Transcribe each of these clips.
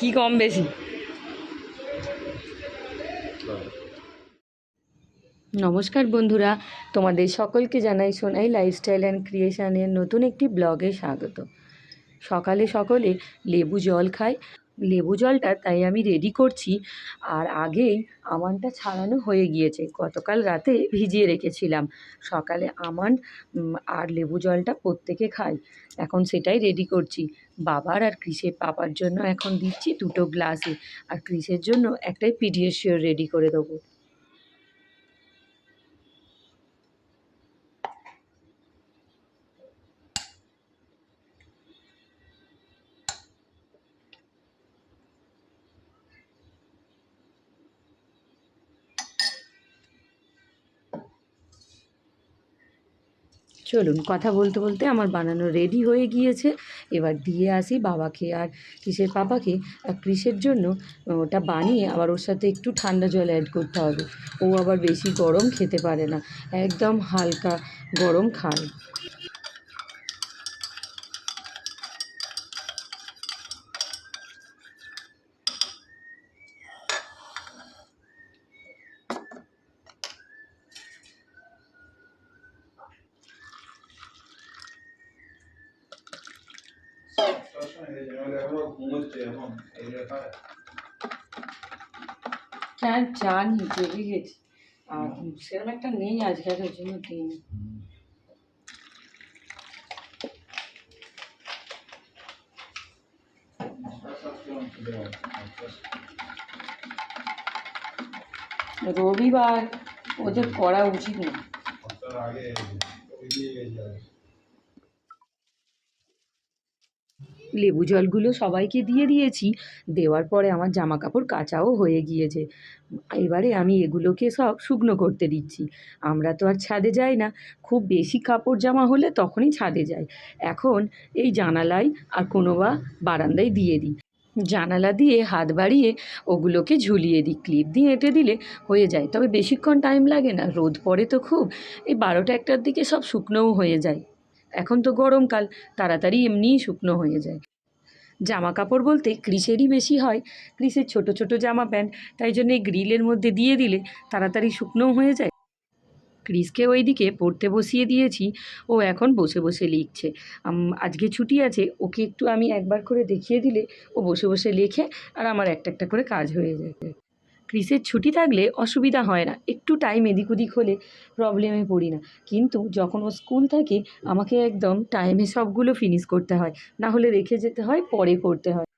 কি কম বেশি? নমস্কার বন্ধুরা, তোমাদের সকলকে জানাই সোনাই লাইফস্টাইল অ্যান্ড ক্রিয়েশনের নতুন একটি ব্লগে স্বাগত। সকালে সকলে লেবু জল খায় লেবু জলটা তাই আমি রেডি করছি। আর আগেই আমানটা ছাড়ানো হয়ে গিয়েছে। গতকাল রাতে ভিজিয়ে রেখেছিলাম। সকালে আমান আর লেবু জলটা প্রত্যেকে খাই। এখন সেটাই রেডি করছি। বাবার আর ক্রিসের পাপার জন্য এখন দিচ্ছি দুটো গ্লাসে। আর ক্রিসের জন্য একটাই পিডিয়াশিওর রেডি করে দেবো। চলুন কথা বলতে বলতে আমার বানানো রেডি হয়ে গিয়েছে। এবার দিয়ে আসি বাবাকে আর কৃষের পাপাকে। আর কৃষের জন্য ওটা বানিয়ে আবার ওর সাথে একটু ঠান্ডা জল অ্যাড করতে হবে। ও আবার বেশি গরম খেতে পারে না। একদম হালকা গরম খায়। হ্যাঁ জানি জেগে গেছি। আর সেরকম একটা নেই আজকে ওই জন্য দিইনি। রবিবার, ওদের করা উচিত না। লেবু জলগুলো সবাইকে দিয়ে দিয়েছি। দেওয়ার পরে আমার জামা কাপড় কাচাও হয়ে গিয়েছে। এবারে আমি এগুলোকে সব শুকনো করতে দিচ্ছি। আমরা তো আর ছাদে যাই না। খুব বেশি কাপড় জামা হলে তখনই ছাদে যাই। এখন এই জানালায় আর কোনো বা বারান্দায় দিয়ে দিই। জানালা দিয়ে হাত বাড়িয়ে ওগুলোকে ঝুলিয়ে দিই। ক্লিপ দিয়ে এঁটে দিলে হয়ে যায়। তবে বেশিক্ষণ টাইম লাগে না। রোদ পড়ে তো খুব। এই বারোটা একটার দিকে সব শুকনোও হয়ে যায়। এখন তো গরমকাল, তাড়াতাড়ি এমনিই শুকনো হয়ে যায়। জামা কাপড় বলতে ক্রিসেরই বেশি হয়, ক্রিসের ছোট ছোট জামা প্যান্ট, তাই জন্য গ্রিলের মধ্যে দিয়ে দিলে তাড়াতাড়ি শুকনো হয়ে যায়। ক্রিসকে ওইদিকে পড়তে বসিয়ে দিয়েছি, ও এখন বসে বসে লিখছে। আজকে ছুটি আছে, ওকে একটু আমি একবার করে দেখিয়ে দিলে, ও বসে বসে লেখে আর আমার একটা একটা করে কাজ হয়ে যায়। ক্রিসের ছুটি থাকলে অসুবিধা হয় না। একটু টাইম এদিক ওদিক হলে প্রবলেমে পড়ি না। কিন্তু যখন ও স্কুল থাকে, আমাকে একদম টাইমে সবগুলো ফিনিশ করতে হয়। না হলে রেখে যেতে হয়, পরে করতে হয়।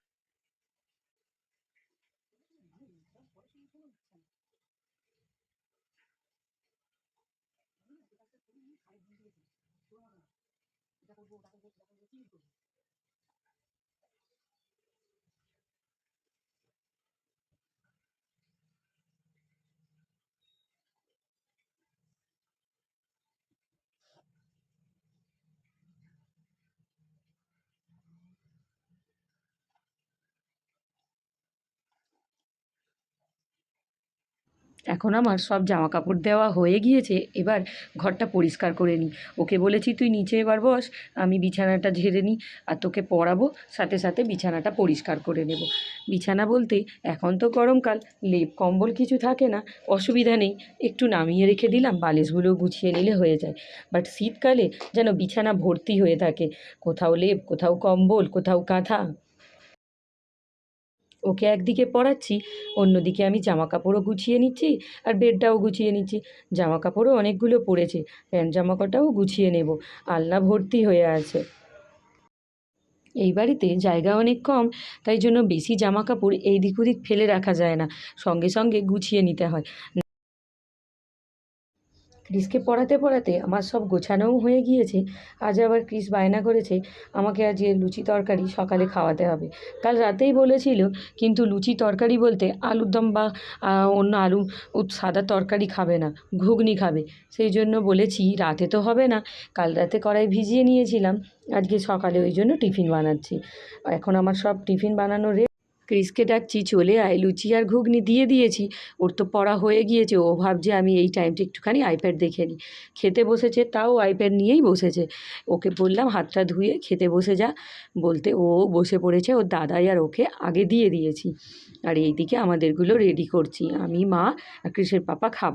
এখন আমার সব জামা কাপড় দেওয়া হয়ে গিয়েছে, এবার ঘরটা পরিষ্কার করে নিই। ওকে বলেছি, তুই নিচে এবার বস, আমি বিছানাটা ঝেড়ে নিই আর তোকে পরাবো সাথে সাথে বিছানাটা পরিষ্কার করে নেব। বিছানা বলতে এখন তো গরমকাল, লেপ কম্বল কিছু থাকে না, অসুবিধা নেই, একটু নামিয়ে রেখে দিলাম, বালিশগুলো গুছিয়ে নিলে হয়ে যায়। বাট শীতকালে যেন বিছানা ভর্তি হয়ে থাকে, কোথাও লেপ, কোথাও কম্বল, কোথাও কাঁথা। ওকে একদিকে পড়াচ্ছি অন্যদিকে আমি জামা কাপড়ও গুছিয়ে নিচ্ছি আর বেডটাও গুছিয়ে নিচ্ছি। জামা কাপড়ও অনেকগুলো পড়েছে প্যান্ট জামা কটাও গুছিয়ে নেব, আলনা ভর্তি হয়ে আছে। এই বাড়িতে জায়গা অনেক কম, তাই জন্য বেশি জামা কাপড় এই দিক ওদিক ফেলে রাখা যায় না, সঙ্গে সঙ্গে গুছিয়ে নিতে হয়। ক্রিসকে পড়াতে পড়াতে আমার সব গোছানোও হয়ে গিয়েছে। আজ আবার ক্রিস বায়না করেছে, আমাকে আজকে লুচি তরকারি সকালে খাওয়াতে হবে। কাল রাতেই বলেছিল, কিন্তু লুচি তরকারি বলতে আলুর দম বা অন্য আলু সাদা তরকারি খাবে না, ঘুগনি খাবে। সেই জন্য বলেছি, রাতে তো হবে না। কাল রাতে কড়াই ভিজিয়ে নিয়েছিলাম, আজকে সকালে ওই জন্য টিফিন বানাচ্ছি। এখন আমার সব টিফিন বানানো রে ক্রিসকে ডাকছি, চলে আয়, লুচি আর ঘুগনি দিয়ে দিয়েছি। ওর তো পড়া হয়ে গিয়েছে, ও ভাবছে আমি এই টাইমটা একটুখানি আইপ্যাড দেখে নিই খেতে বসেছে, তাও আইপ্যাড নিয়েই বসেছে। ওকে বললাম, হাতটা ধুয়ে খেতে বসে যা। বলতে ও বসে পড়েছে, ওর দাদাই আর ওকে আগে দিয়ে দিয়েছি। আর এইদিকে আমাদেরগুলো রেডি করছি। আমি, মা আর ক্রিসের পাপা খাব।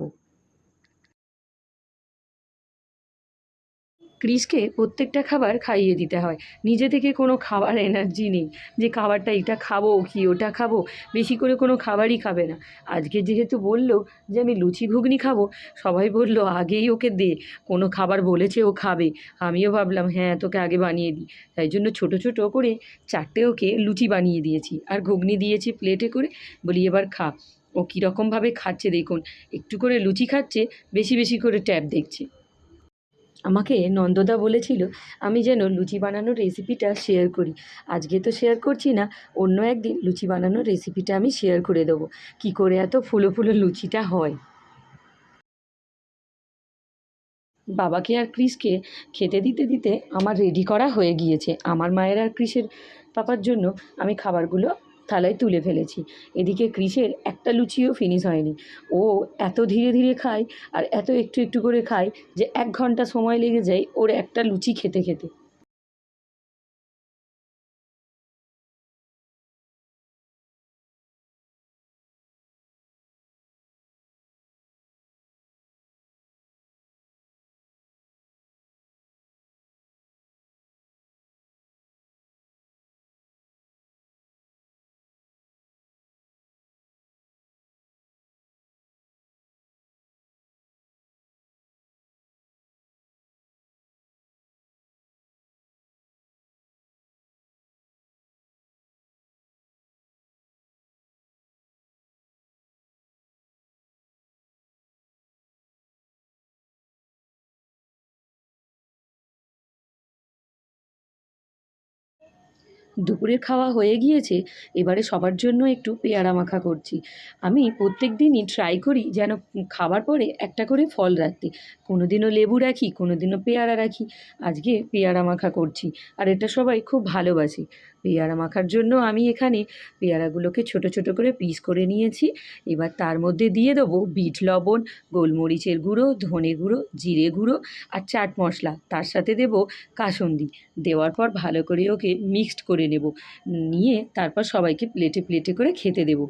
ক্রিসকে প্রত্যেকটা খাবার খাইয়ে দিতে হয়। নিজে থেকে কোনো খাবার এনার্জি নেই যে, খাবারটা এটা খাব কি, ওটা খাব? বেশি করে কোনো খাবারই খাবে না। আজকে যেহেতু বলল যে, আমি লুচি ঘুগনি খাব। সবাই বলল, আগেই ওকে দে, কোনো খাবার বলেছে ও খাবে। আমিও ভাবলাম হ্যাঁ তোকে আগে বানিয়ে দিই। তাই জন্য ছোটো ছোটো করে চারটে ওকে লুচি বানিয়ে দিয়েছি আর ঘুগনি দিয়েছি প্লেটে করে। বলি, এবার খা। ও কীরকমভাবে খাচ্ছে দেখুন, একটু করে লুচি খাচ্ছে, বেশি বেশি করে ট্যাব দেখছে। আমাকে নন্দদা বলেছিল, আমি যেন লুচি বানানোর রেসিপিটা শেয়ার করি। আজকে তো শেয়ার করছি না, অন্য একদিন লুচি বানানোর রেসিপিটা আমি শেয়ার করে দেবো। কী করে এত ফুলো ফুলো লুচিটা হয়? বাবাকে আর ক্রিসকে খেতে দিতে দিতে আমার রেডি করা হয়ে গিয়েছে। আমার মায়ের আর ক্রিসের পাপার জন্য আমি খাবারগুলো থালায় তুলে ফেলেছি। এদিকে ক্রিসের একটা লুচিও ফিনিশ হয়নি। ও এত ধীরে ধীরে খায় আর এত একটু একটু করে খায় যে এক ঘণ্টা সময় লেগে যায় ওর একটা লুচি খেতে খেতে। দুপুরের খাওয়া হয়ে গিয়েছে, এবারে সবার জন্য একটু পেয়ারা মাখা করছি। আমি প্রত্যেক দিনই ট্রাই করি যেন খাবার পরে একটা করে ফল রাখতে। কোনো দিনও লেবু রাখি কোনো দিনও পেয়ারা রাখি। আজকে পেয়ারা মাখা করছি। আর এটা সবাই খুব ভালোবাসে। পেয়ারা মাখার জন্য আমি এখানে পেয়ারাগুলোকে ছোট ছোট করে পিস করে নিয়েছি। এবার তার মধ্যে দিয়ে দেবো বিট লবণ, গোলমরিচের গুঁড়ো, ধনে গুঁড়ো, জিরে গুঁড়ো আর চাট মশলা। তার সাথে দেব কাসন্দি। দেওয়ার পর ভালো করে ওকে মিক্সড করে নেব। নিয়ে তারপর সবাইকে প্লেটে প্লেটে করে খেতে দেবো।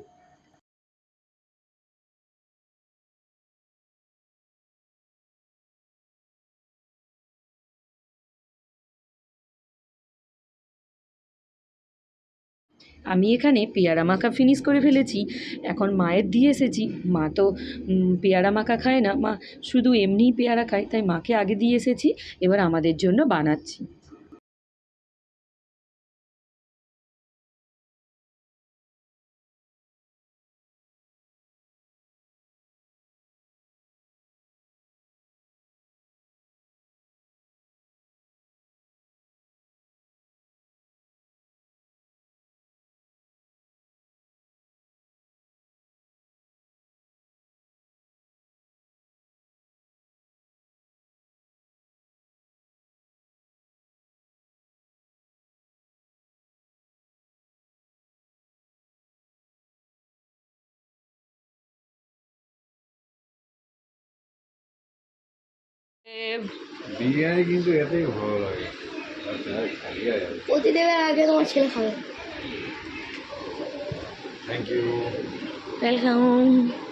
আমি এখানে পেয়ারা মাখা ফিনিশ করে ফেলেছি। এখন মায়ের দিয়ে এসেছি। মা তো পেয়ারা মাখা খায় না। মা শুধু এমনিই পেয়ারা খায়, তাই মাকে আগে দিয়ে এসেছি। এবার আমাদের জন্য বানাচ্ছি। বিরিয়ানি কিন্তু এতেই ভালো লাগে। প্রতিদেবের আগে তোমার ছেলে খাবে। থ্যাংক ইউ ওয়েলকাম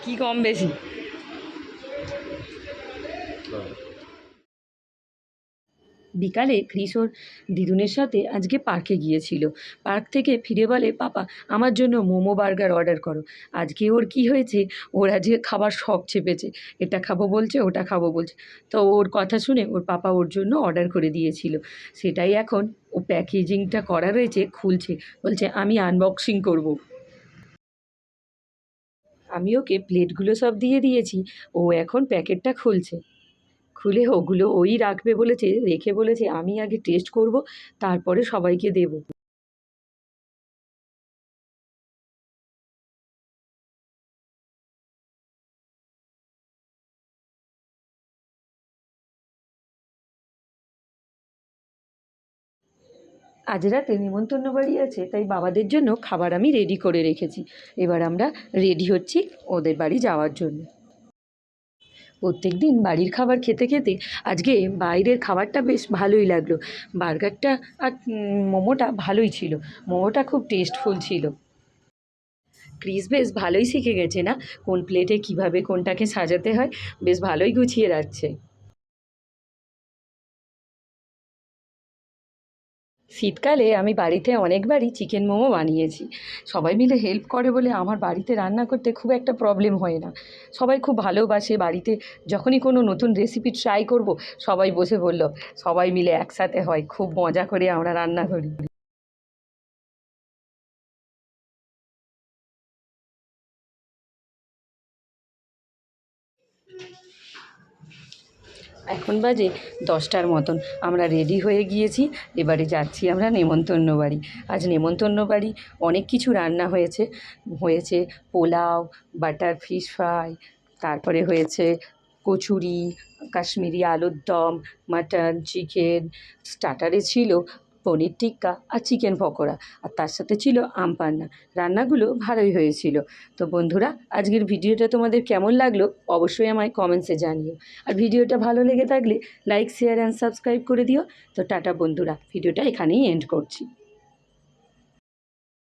কি কম বেশি? বিকালে ক্রিস দিদুনের সাথে আজকে পার্কে গিয়েছিল। পার্ক থেকে ফিরে বলে, পাপা, আমার জন্য মোমো বার্গার অর্ডার করো। আজকে ওর কি হয়েছে? ওর আজকে খাবার শখ চেপেছে। এটা খাব বলছে, ওটা খাব বলছে। তো ওর কথা শুনে ওর পাপা ওর জন্য অর্ডার করে দিয়েছিল। সেটাই এখন ও প্যাকেজিংটা করা রয়েছে, খুলছে। বলছে, আমি আনবক্সিং করব। আমি ওকে প্লেটগুলো সব দিয়ে দিয়েছি। ও এখন প্যাকেটটা খুলছে। খুলে ওগুলো ওই রাখবে বলেছে, রেখে বলেছে, আমি আগে টেস্ট করব, তারপরে সবাইকে দেব। আজ রাতে নিমন্ত্রণ বাড়ি আছে, তাই বাবাদের জন্য খাবার আমি রেডি করে রেখেছি। এবার আমরা রেডি হচ্ছি ওদের বাড়ি যাওয়ার জন্য। প্রত্যেক দিন বাড়ির খাবার খেতে খেতে আজকে বাইরের খাবারটা বেশ ভালোই লাগল। বার্গারটা আর মোমোটা ভালোই ছিল। মোমোটা খুব টেস্টফুল ছিল। ক্রিস বেশ ভালোই শিখে গেছে না? কোন প্লেটে কীভাবে কোনটাকে সাজাতে হয়? বেশ ভালোই গুছিয়ে রাখছে। শীতকালে আমি বাড়িতে অনেকবারই চিকেন মোমো বানিয়েছি। সবাই মিলে হেল্প করে বলে আমার বাড়িতে রান্না করতে খুব একটা প্রবলেম হয় না। সবাই খুব ভালোবাসে বাড়িতে। যখনই কোনো নতুন রেসিপি ট্রাই করব, সবাই বসে বলল, সবাই মিলে একসাথে হয়, খুব মজা করে আমরা রান্না করি। এখন বাজে দশটার মতন। আমরা রেডি হয়ে গিয়েছি, এবারে যাচ্ছি আমরা নেমন্তন্ন বাড়ি। আজ নেমন্তন্ন বাড়ি, অনেক কিছু রান্না হয়েছে। হয়েছে পোলাও বাটার ফিশ ফ্রাই তারপরে হয়েছে কচুরি, কাশ্মীরি আলুর দম মাটন চিকেন স্টার্টারে ছিল পনির টিক্কা আর চিকেন পকোড়া। আর তার সাথে ছিল আম পান্না। রান্নাগুলো ভালোই হয়েছিল। তো বন্ধুরা, আজকের ভিডিওটা তোমাদের কেমন লাগল অবশ্যই আমায় কমেন্টসে জানিও। আর ভিডিওটা ভালো লেগে থাকলে লাইক শেয়ার অ্যান্ড সাবস্ক্রাইব করে দিও। তো টাটা বন্ধুরা, ভিডিওটা এখানেই এন্ড করছি।